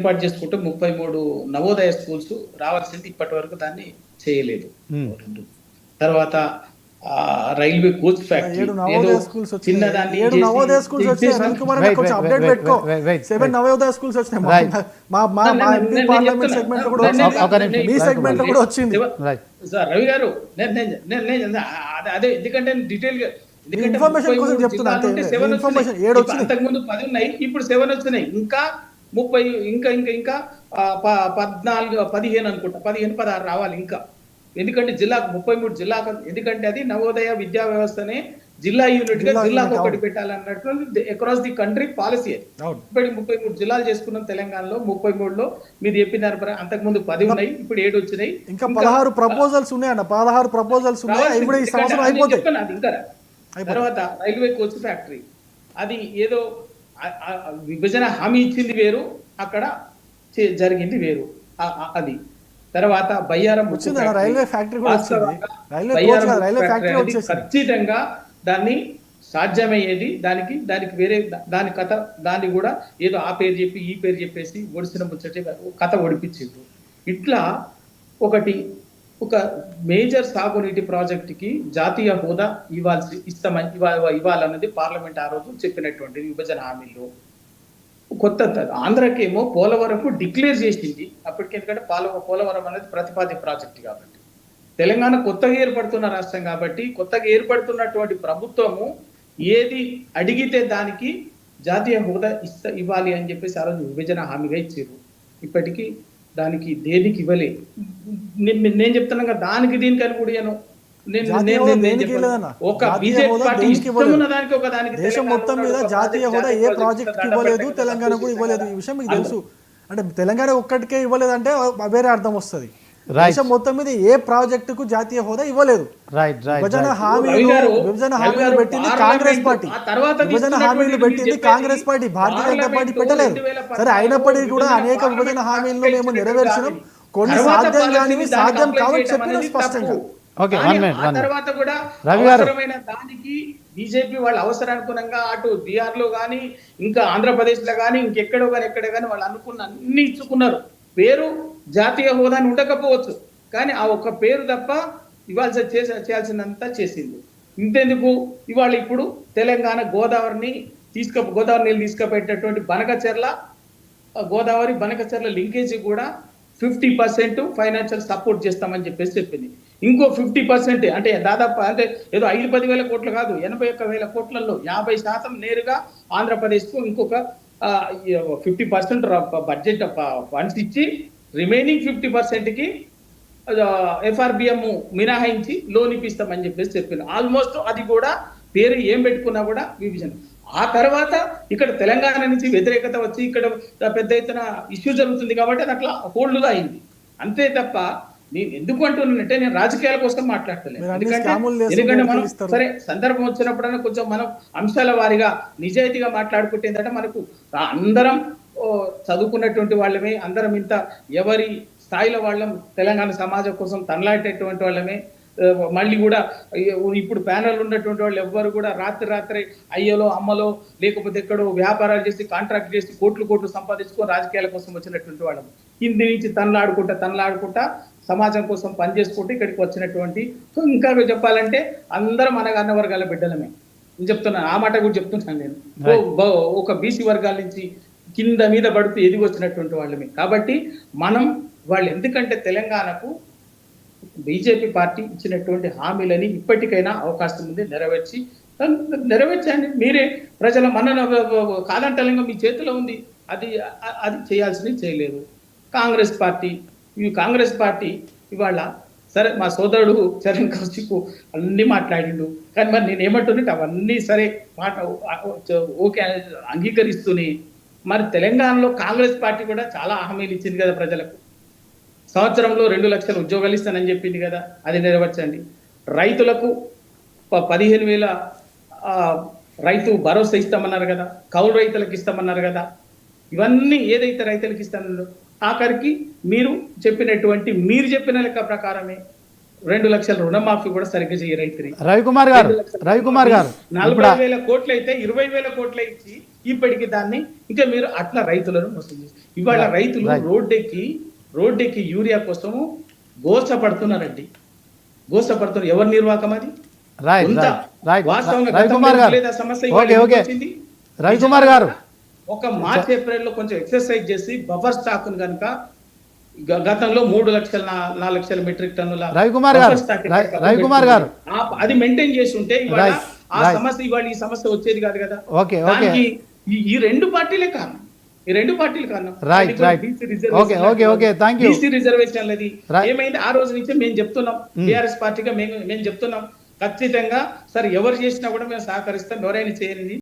ఏర్పాటు చేసుకుంటే ముప్పై మూడు నవోదయ స్కూల్స్ రావాల్సింది ఇప్పటి వరకు దాన్ని చేయలేదు. తర్వాత ఆ, రైల్వే కోచ్ ఫ్యాక్టరీ రవి గారు అదే- అదే ఎందుకంటే డీటెయిల్గా ముప్పై కోసం చెప్తున్నా. అంతకుముందు పది ఉన్నాయి ఇప్పుడు సెవెన్ వచ్చినాయి. ఇంకా ముప్పై ఇంకా ఇంకా ఇంకా పద్నాలుగు పదిహేను అనుకుంటా పదిహేను పదహారు రావాలి ఇంకా. ఎందుకంటే జిల్లాకు ముప్పై మూడు జిల్లాకు ఎందుకంటే అది నవోదయ విద్యా వ్యవస్థనే జిల్లా యూనిట్గా జిల్లా జిల్లాకు ఒకటి అవును. పెట్టాలన్నటువంటి అక్రాస్ ది కంట్రీ పాలసీ అది. ఇప్పటికి ముప్పై మూడు జిల్లాలు చేసుకున్నాం తెలంగాణలో ముప్పై మూడులో మీరు చెప్పినారు అంతకుముందు పది ఉన్నాయి ఇప్పుడు ఏడు వచ్చినాయి. ఇంకా పదహారు ప్రపోజల్స్ ఉన్నాయన్న పదహారు ప్రపోజల్స్ ఉన్నాయి. తర్వాత రైల్వే కోచ్ ఫ్యాక్టరీ. అది ఏదో విభజన హామీ ఇచ్చింది వేరు అక్కడ జరిగింది వేరు అది తర్వాత బయ్యారం. Railway factory railway. ఖచ్చితంగా దాన్ని సాధ్యమయ్యేది దానికి దానికి వేరే దాని కథ దాన్ని కూడా ఏదో ఆ పేరు చెప్పి ఈ పేరు చెప్పేసి ఒడిసిన ముచ్చటే కథ ఒడిపించిండ్రు ఇట్లా ఒకటి ఒక మేజర్ సాగునీటి ప్రాజెక్టుకి జాతీయ హోదా ఇవ్వాల్సి ఇస్తామని ఇవ్వ- ఇవ్వాలన్నది పార్లమెంట్ ఆ రోజు చెప్పినటువంటి విభజన హామీలు. కొత్త ఆంధ్రకేమో పోలవరం డిక్లేర్ చేసింది. అప్పటికి ఎందుకంటే పోలవ పోలవరం అనేది ప్రతిపాది ప్రాజెక్ట్ కాబట్టి. తెలంగాణ కొత్తగా ఏర్పడుతున్న రాష్ట్రం కాబట్టి కొత్తగా ఏర్పడుతున్నటువంటి ప్రభుత్వము ఏది అడిగితే దానికి జాతీయ హోదా ఇస్త ఇవ్వాలి అని చెప్పేసి ఆ రోజు విభజన హామీగా ఇచ్చారు ఇప్పటికీ దానికి దేనికి ఇవ్వలే? నేను నేను చెప్తున్నా కదా, దానికి దీనికి అని కూడా? ఒక బీజేపీ పార్టీ దానికి ఒక దానికి దేశం తెలంగాణ మొత్తం మీద జాతీయ హోదా ఏ ప్రాజెక్ట్ ఇవ్వలేదు? తెలంగాణ కూడా పెట్టడం ఇవ్వలేదు. ఈ విషయం మీకు తెలుసు. అంటే తెలంగాణ ఒక్కటికే ఇవ్వలేదంటే వేరే అర్థం వస్తుంది. దేశం మొత్తం మీద ఏ ప్రాజెక్టుకు జాతీయ హోదా ఇవ్వలేదు. రైట్ రైట్ విభజన హామీలు విభజన హామీలు పెట్టింది కాంగ్రెస్ పార్టీ. ఆ తర్వాత విభజన హామీలు పెట్టింది కాంగ్రెస్ పార్టీ భారతీయ జనతా పార్టీ పెట్టలేదు. 2014 సరే అయినప్పటికీ కూడా అనేక విభజన హామీలను మేము నెరవేర్చినాం. దాన్ని. కొన్ని సాధ్యం కానివి సాధ్యం కావని చేయడం చెప్పిన స్పష్టంగా. కానీ minute. తర్వాత కూడా. అవసరమైన దానికి బీజేపీ వాళ్ళ అవసరానుగుణంగా అటు బీహార్లో గానీ ఇంకా ఆంధ్రప్రదేశ్లో గానీ ఇంకెక్కడో గానీ ఎక్కడ గానీ వాళ్ళు అనుకున్న అన్ని ఇచ్చుకున్నారు. పేరు జాతీయ హోదాని ఉండకపోవచ్చు. కానీ ఆ ఒక్క పేరు తప్ప ఇవాళ చేస చేయాల్సినంత చేసింది. ఇంతెందుకు? ఇవాళ ఇప్పుడు తెలంగాణ గోదావరిని తీసుక గోదావరి నీళ్ళు తీసుకుపోయేటటువంటి బనకచెర్ల గోదావరి బనకచర్ల లింకేజీ కూడా ఫిఫ్టీ పర్సెంట్ ఫైనాన్షియల్ సపోర్ట్ చేస్తామని చెప్పేసి చెప్పింది. ఇంకో ఫిఫ్టీ పర్సెంట్ అంటే దాదాపు అంటే ఏదో ఐదు పది వేల కోట్లు కాదు ఎనభై ఒక్క వేల కోట్లలో యాభై శాతం నేరుగా ఆంధ్రప్రదేశ్కు ఇంకొక ఫిఫ్టీ పర్సెంట్ బడ్జెట్ ఫండ్స్ ఇచ్చి రిమైనింగ్ ఫిఫ్టీ పర్సెంట్కి ఎఫ్ఆర్బిఎం మినహాయించి లోన్ ఇప్పిస్తామని చెప్పేసి చెప్పింది ఆల్మోస్ట్ అది కూడా పేరు ఏం పెట్టుకున్నా కూడా విభజన ఆ తర్వాత ఇక్కడ తెలంగాణ నుంచి వ్యతిరేకత వచ్చి ఇక్కడ పెద్ద ఎత్తున ఇష్యూ జరుగుతుంది కాబట్టి అది అట్లా హోల్డ్గా అయింది. అంతే తప్ప నేను ఎందుకు అంటున్నానంటే నేను రాజకీయాల కోసం మాట్లాడతలేదు ఎందుకంటే ఎందుకంటే మనం. సరే సందర్భం వచ్చినప్పుడైనా కొంచెం మనం అంశాల వారిగా నిజాయితీగా మాట్లాడుకుంటే ఏంటంటే మనకు అందరం చదువుకున్నటువంటి వాళ్ళమే అందరం ఇంత ఎవరి స్థాయిలో వాళ్ళం తెలంగాణ సమాజం కోసం తనలాడేటటువంటి వాళ్ళమే మళ్ళీ కూడా ఇప్పుడు ప్యానల్ ఉన్నటువంటి వాళ్ళు ఎవ్వరు కూడా రాత్రి రాత్రి అయ్యలో అమ్మలో లేకపోతే ఎక్కడో వ్యాపారాలు చేసి కాంట్రాక్ట్ చేసి కోట్లు కోట్లు సంపాదించుకొని రాజకీయాల కోసం వచ్చినటువంటి వాళ్ళం కింది నుంచి తనలాడుకుంటా తనలాడుకుంటా సమాజం కోసం పనిచేసుకుంటూ ఇక్కడికి వచ్చినటువంటి సో ఇంకా చెప్పాలంటే అందరం అనగా అన్న వర్గాల బిడ్డలమే. నేను చెప్తున్నా ఆ మాట కూడా చెప్తున్నాను నేను. ఒక బీసీ వర్గాల నుంచి కింద మీద పడుతూ ఎదిగి వచ్చినటువంటి వాళ్ళమే. కాబట్టి మనం వాళ్ళు ఎందుకంటే తెలంగాణకు బీజేపీ పార్టీ ఇచ్చినటువంటి హామీలని ఇప్పటికైనా అవకాశం ఉంది నెరవేర్చి నెరవేర్చండి. మీరే ప్రజల మన్నన కాదంటలంగా మీ చేతిలో ఉంది. అది అది చేయాల్సింది చేయలేదు. కాంగ్రెస్ పార్టీ ఈ కాంగ్రెస్ పార్టీ ఇవాళ సరే మా సోదరుడు చరణ్ కౌశిక్ అన్నీ మాట్లాడిండు. కానీ మరి నేను ఏమంటున్నట్టు అవన్నీ సరే మాట ఓకే అంగీకరిస్తూనే మరి తెలంగాణలో కాంగ్రెస్ పార్టీ కూడా చాలా హామీలు ఇచ్చింది కదా ప్రజలకు. సంవత్సరంలో రెండు లక్షల ఉద్యోగాలు ఇస్తానని చెప్పింది కదా అది నెరవేర్చండి. రైతులకు ప- పదిహేను వేల రైతు భరోసా ఇస్తామన్నారు కదా కౌలు రైతులకు ఇస్తామన్నారు కదా ఇవన్నీ ఏదైతే రైతులకు ఇస్తానో ఆఖరికి మీరు చెప్పినటువంటి మీరు చెప్పిన లెక్క ప్రకారమే రెండు లక్షల రుణమాఫీ కూడా సరిగ్గా చేయ రైతుని రవికుమార్ గారు రవికుమార్ గారు నలభై వేల కోట్లు అయితే ఇరవై వేల కోట్లు ఇచ్చి ఇప్పటికి దాన్ని ఇంకా మీరు అట్లా రైతులను మోసం చేస్తారు. ఇవాళ రైతులు. రోడ్డెక్కి రోడ్డెక్కి యూరియా కోసము గోసపడుతున్నారండి. గోసపడుతున్నారు. ఎవరి నిర్వాహకం అది? రవికుమార్ గారు? రవికుమార్ గారు. ఒక మార్చ్ ఏప్రిల్లో కొంచెం ఎక్సర్సైజ్ చేసి బఫర్ స్టాక్ కనుక గతంలో మూడు లక్షల నాలుగు లక్షల మెట్రిక్ టన్నుల రవికుమార్ గారు, రవికుమార్ గారు. అది మెయింటైన్ చేసి ఉంటే ఇవాళ ఆ. సమస్య ఇవాళ ఈ సమస్య వచ్చేది కాదు కదా. Okay okay. దానికి ఈ- రెండు పార్టీలే కారణం. ఈ రెండు పార్టీలు కారణం. Reservation Okay, okay, okay, thank you. BC reservation అది. ఏమైంది? ఆ రోజు నుంచి మేము చెప్తున్నాం. టిఆర్ఎస్ పార్టీగా మేము మేము చెప్తున్నాం. ఖచ్చితంగా సరే ఎవరు చేసినా కూడా మేము సహకరిస్తాం. ఎవరైనా చేయని